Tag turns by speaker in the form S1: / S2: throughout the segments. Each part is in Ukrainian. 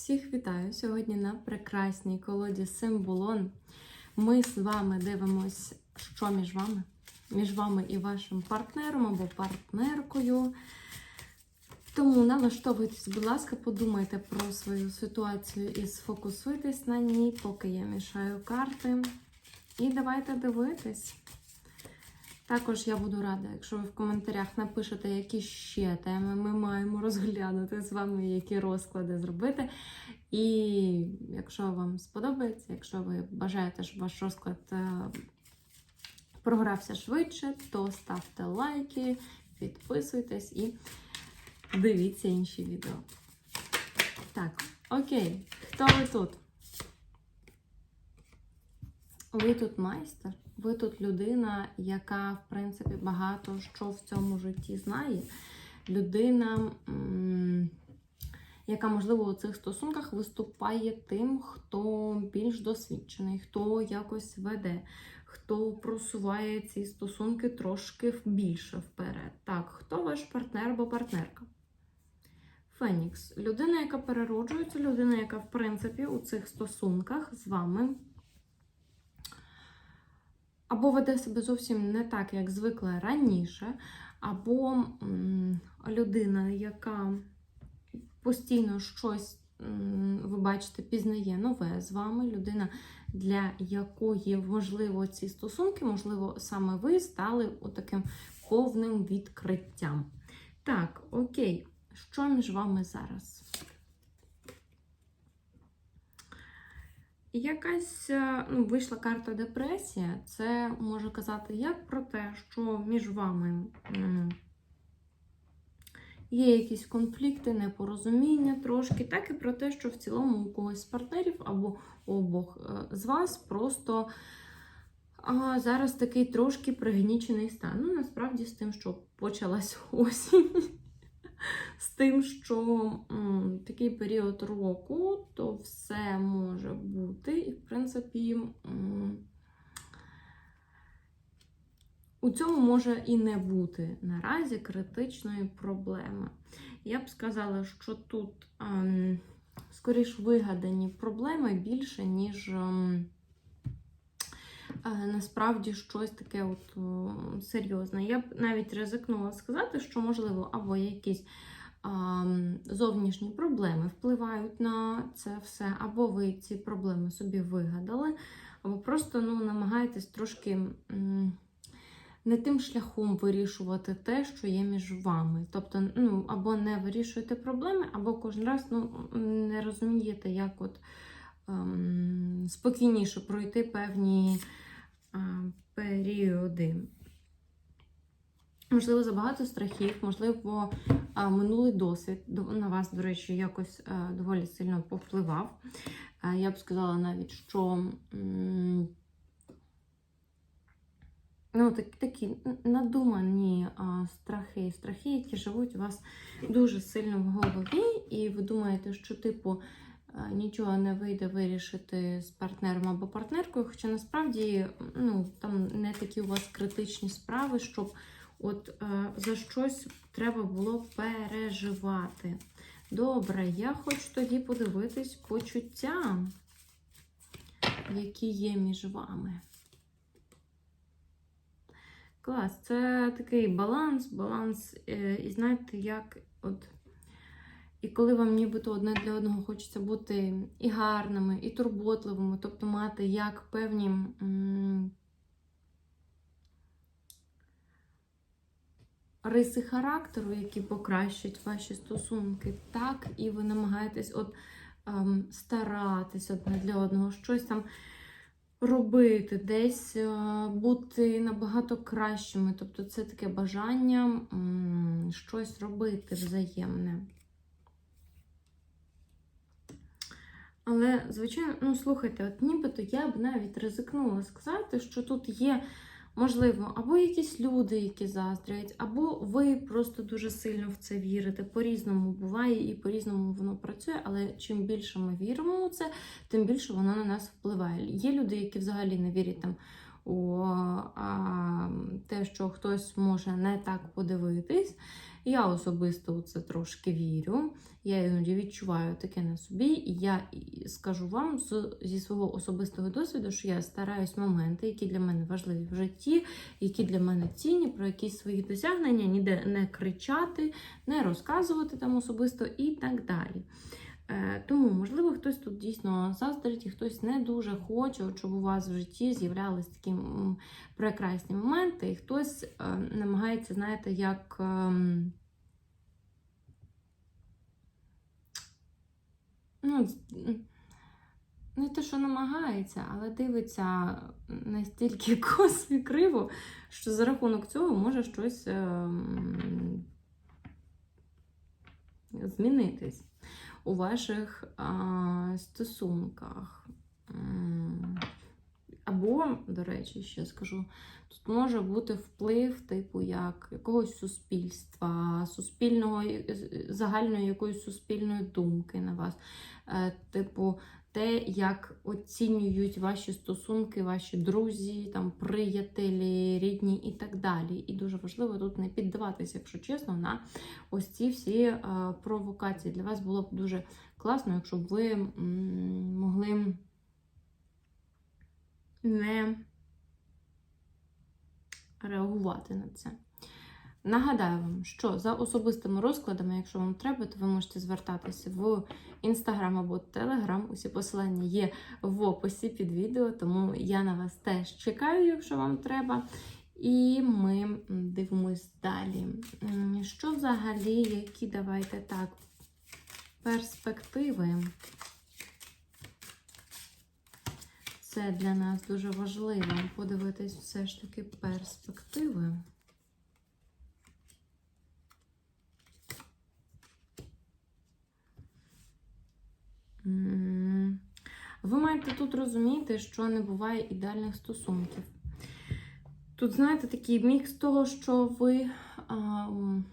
S1: Всіх вітаю сьогодні на прекрасній колоді Символон. Ми з вами дивимось, що між вами, між вами і вашим партнером або партнеркою. Тому налаштовуйтесь, будь ласка, подумайте про свою ситуацію і сфокусуйтесь на ній, поки я мішаю карти. І давайте дивитись. Також я буду рада, якщо ви в коментарях напишете, які ще теми ми маємо розглянути з вами, які розклади зробити. І якщо вам сподобається, якщо ви бажаєте, щоб ваш розклад е, програвся швидше, то ставте лайки, підписуйтесь і дивіться інші відео. Так, окей, хто ви тут? Ви тут майстер, ви тут людина, яка, в принципі, багато що в цьому житті знає. Людина, яка, можливо, у цих стосунках виступає тим, хто більш досвідчений, хто якось веде, хто просуває ці стосунки трошки більше вперед. Так, хто ваш партнер або партнерка? Фенікс. Людина, яка перероджується, людина, яка, в принципі, у цих стосунках з вами або веде себе зовсім не так, як звикла раніше, або людина, яка постійно щось, ви бачите, пізнає нове з вами, людина, для якої можливо ці стосунки, можливо, саме ви стали таким повним відкриттям. Так, окей, що між вами зараз? Якась е, ну, вийшла карта депресія. Це може казати як про те, що між вами є якісь конфлікти, непорозуміння трошки, так і про те, що в цілому у когось з партнерів або у обох е, з вас просто а, зараз такий трошки пригнічений стан. Ну, насправді, з тим, що почалась осінь. З тим, що м, такий період року, то все може бути, і, в принципі, у цьому може і не бути наразі критичної проблеми. Я б сказала, що тут ем, скоріш вигадані проблеми більше, ніж. ем, е, Насправді щось таке от серйозне. Я б навіть ризикнула сказати, що, можливо, або якісь зовнішні проблеми впливають на це все, або ви ці проблеми собі вигадали, або просто ну, намагаєтесь трошки не тим шляхом вирішувати те, що є між вами. Тобто, ну, або не вирішуєте проблеми, або кожен раз ну, не розумієте, як от ем, спокійніше пройти певні періоди. Можливо, забагато страхів, можливо, а, минулий досвід на вас, до речі, якось доволі сильно повпливав. Я б сказала навіть, що ну, так, такі надумані страхи, страхи, які живуть у вас дуже сильно в голові, і ви думаєте, що, типу, нічого не вийде вирішити з партнером або партнеркою, хоча насправді ну, там не такі у вас критичні справи, щоб от е, за щось треба було переживати. Добре, я хочу тоді подивитись почуття, які є між вами. Клас, це такий баланс, баланс, е, і знаєте, як от. І коли вам нібито одне для одного хочеться бути і гарними, і турботливими, тобто мати як певні м, риси характеру, які покращать ваші стосунки, так і ви намагаєтесь от ем, старатись одне для одного, щось там робити, десь е, бути набагато кращими. Тобто це таке бажання м, щось робити взаємне. Але, звичайно, ну слухайте, от нібито я б навіть ризикнула сказати, що тут є, можливо, або якісь люди, які заздрять, або ви просто дуже сильно в це вірите. По-різному буває і по-різному воно працює, але чим більше ми віримо у це, тим більше воно на нас впливає. Є люди, які взагалі не вірять там у а, те, що хтось може не так подивитись. Я особисто у це трошки вірю. Я іноді відчуваю таке на собі, і я скажу вам з, зі свого особистого досвіду, що я стараюсь моменти, які для мене важливі в житті, які для мене цінні, про якісь свої досягнення, ніде не кричати, не розказувати там особисто і так далі. Е, Тому, можливо, хтось тут дійсно заздрить, і хтось не дуже хоче, щоб у вас в житті з'являлись такі прекрасні моменти, і хтось е, намагається, знаєте, як. ем, Ну, не те, що намагається, але дивиться настільки косо і криво, що за рахунок цього може щось ем, змінитись у ваших а, стосунках. Або, до речі, ще скажу, тут може бути вплив, типу, як якогось суспільства, суспільного, е, загальної якоїсь суспільної думки на вас. Е, Типу, те, як оцінюють ваші стосунки, ваші друзі, там, приятелі, рідні і так далі. І дуже важливо тут не піддаватися, якщо чесно, на ось ці всі е, провокації. Для вас було б дуже класно, якщо б ви могли не реагувати на це. Нагадаю вам, що за особистими розкладами, якщо вам треба, то ви можете звертатися в інстаграм або телеграм. Усі посилання є в описі під відео, тому я на вас теж чекаю, якщо вам треба. І ми дивимось далі. Що взагалі, які давайте так, перспективи? Це для нас дуже важливо подивитись все ж таки перспективи. Ви маєте тут розуміти, що не буває ідеальних стосунків. Тут, знаєте, такий мікс того, що ви ам,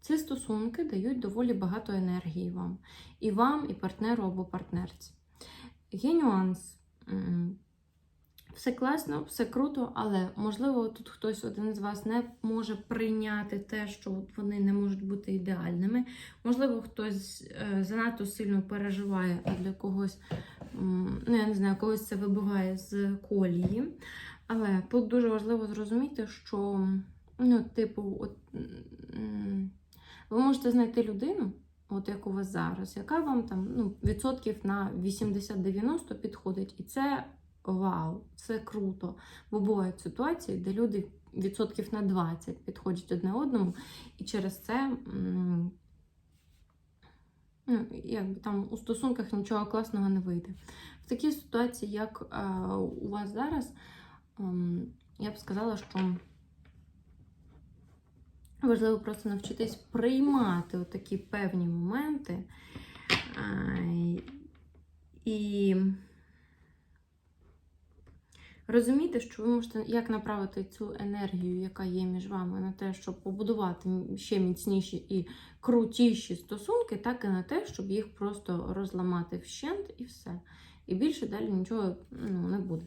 S1: ці стосунки дають доволі багато енергії вам. І вам, і партнеру або партнерці. Є нюанс. Все класно, все круто, але можливо тут хтось один з вас не може прийняти те, що вони не можуть бути ідеальними. Можливо, хтось е, занадто сильно переживає а для когось, ну я не знаю, когось це вибиває з колії. Але тут дуже важливо зрозуміти, що, ну, типу, от, ви можете знайти людину, от як у вас зараз, яка вам там ну, відсотків на 80-90 підходить. І це вау, це круто. Бо бувають ситуації, де люди відсотків на 20 підходять одне одному, і через це. Ну, якби там у стосунках нічого класного не вийде. В такій ситуації, як е, у вас зараз, ем, я б сказала, що важливо просто навчитись приймати такі певні моменти. І розуміти, що ви можете як направити цю енергію, яка є між вами, на те, щоб побудувати ще міцніші і крутіші стосунки, так і на те, щоб їх просто розламати вщент і все. І більше далі нічого ну, не буде.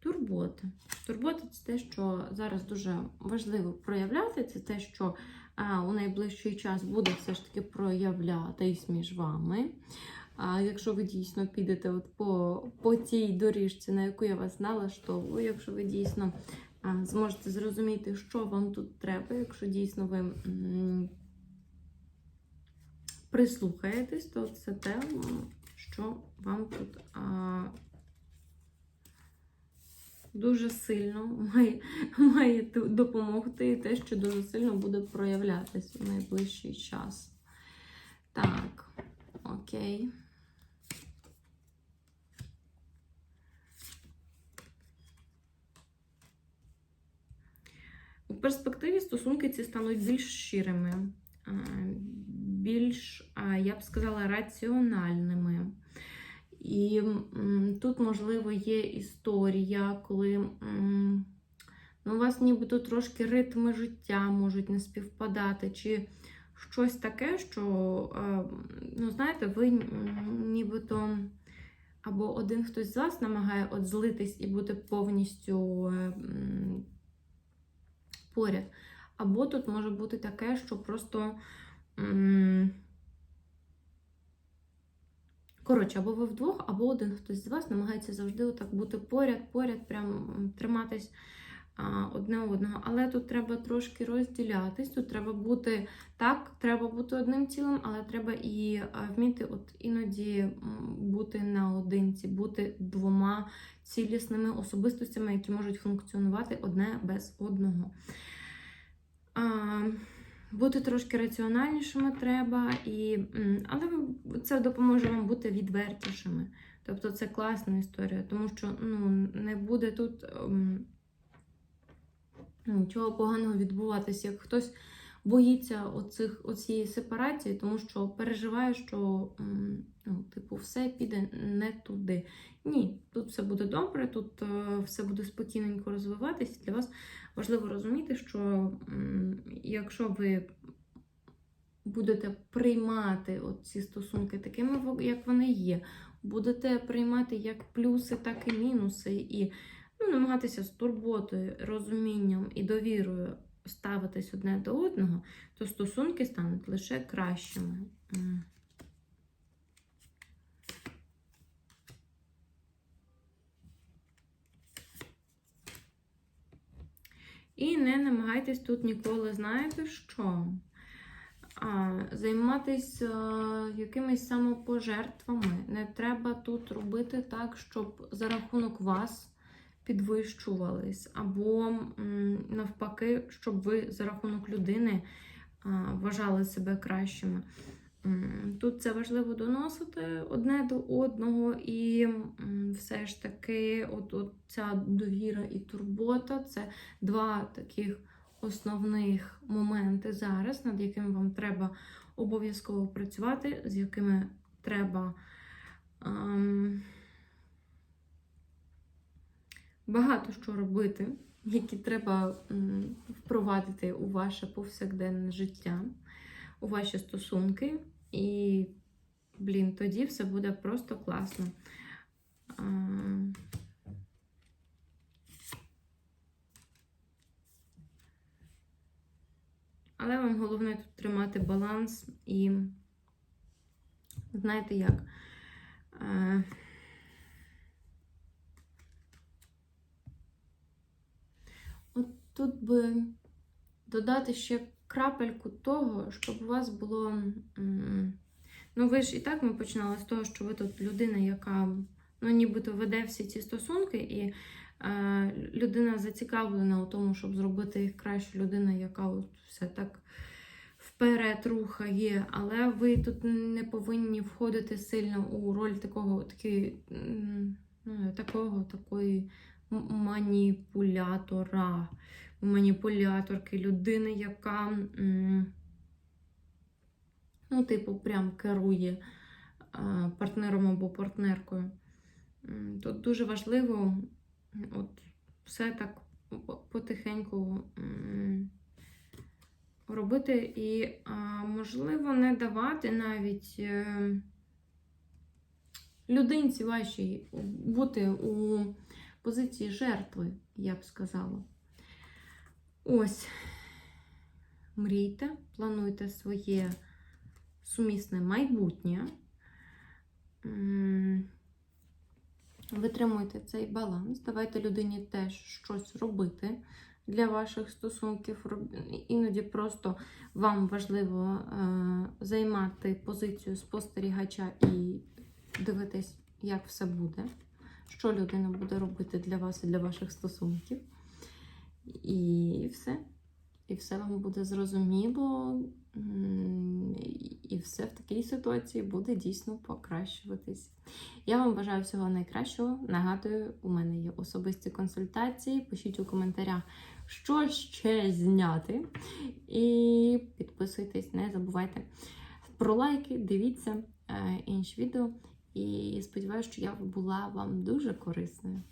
S1: Турбота. Турбота це те, що зараз дуже важливо проявляти, це те, що а, у найближчий час буде все ж таки проявлятись між вами. А якщо ви дійсно підете от по, по тій доріжці, на яку я вас налаштовую, якщо ви дійсно а, зможете зрозуміти, що вам тут треба, якщо дійсно ви м, прислухаєтесь, то це те, що вам тут а, дуже сильно має, має допомогти і те, що дуже сильно буде проявлятись у найближчий час. Так, окей. У перспективі стосунки ці стануть більш щирими, більш, я б сказала, раціональними. І тут, можливо, є історія, коли ну, у вас нібито трошки ритми життя можуть не співпадати, чи щось таке, що, е, ну, знаєте, ви нібито або один хтось з вас намагає от злитись і бути повністю е, поряд. Або тут може бути таке, що просто. Коротше, або ви вдвох, або один хтось з вас намагається завжди отак бути поряд, поряд, прям триматись одне одного. Але тут треба трошки розділятись, тут треба бути так, треба бути одним цілим, але треба і вміти от іноді бути наодинці, бути двома цілісними особистостями, які можуть функціонувати одне без одного. Бути трошки раціональнішими треба, і, але це допоможе вам бути відвертішими. Тобто це класна історія, тому що ну, не буде тут ем, нічого поганого відбуватися. Як хтось боїться оцих, оцієї сепарації, тому що переживає, що ну, типу, все піде не туди. Ні, тут все буде добре, тут е, все буде спокійненько розвиватися. Для вас важливо розуміти, що якщо ви будете приймати ці стосунки такими, як вони є, будете приймати як плюси, так і мінуси, і ну, намагатися з турботою, розумінням і довірою ставитись одне до одного, то стосунки стануть лише кращими. І не намагайтесь тут ніколи, знаєте що? А, займатися якимись самопожертвами. Не треба тут робити так, щоб за рахунок вас підвищувались, або навпаки, щоб ви за рахунок людини вважали себе кращими. Тут це важливо доносити одне до одного, і все ж таки, от, от ця довіра і турбота це два таких основних моменти зараз, над якими вам треба обов'язково працювати, з якими треба ем, багато що робити, які треба впровадити у ваше повсякденне життя, у ваші стосунки. І, блін, тоді все буде просто класно. Але вам головне тут тримати баланс і знаєте як. От тут би додати ще крапельку того, щоб у вас було. Ну, ви ж і так ми починали з того, що ви тут людина, яка ну, нібито веде всі ці стосунки, і е, людина зацікавлена у тому, щоб зробити їх краще, людина, яка от все так вперед рухає, але ви тут не повинні входити сильно у роль такого, такі, ну, такого, такої маніпулятора, маніпуляторки, людини, яка, ну, типу, прям керує партнером або партнеркою. Тут дуже важливо от все так потихеньку робити і, можливо, не давати навіть е, людинці вашій бути у позиції жертви, я б сказала. Ось, мрійте, плануйте своє сумісне майбутнє. Витримуйте цей баланс, давайте людині теж щось робити для ваших стосунків. Іноді просто вам важливо е, займати позицію спостерігача і дивитись, як все буде, що людина буде робити для вас і для ваших стосунків. І все. І все вам буде зрозуміло, і все в такій ситуації буде дійсно покращуватись. Я вам бажаю всього найкращого. Нагадую, у мене є особисті консультації. Пишіть у коментарях, що ще зняти. І підписуйтесь, не забувайте про лайки, дивіться е, інші відео. І сподіваюся, що я була вам дуже корисною.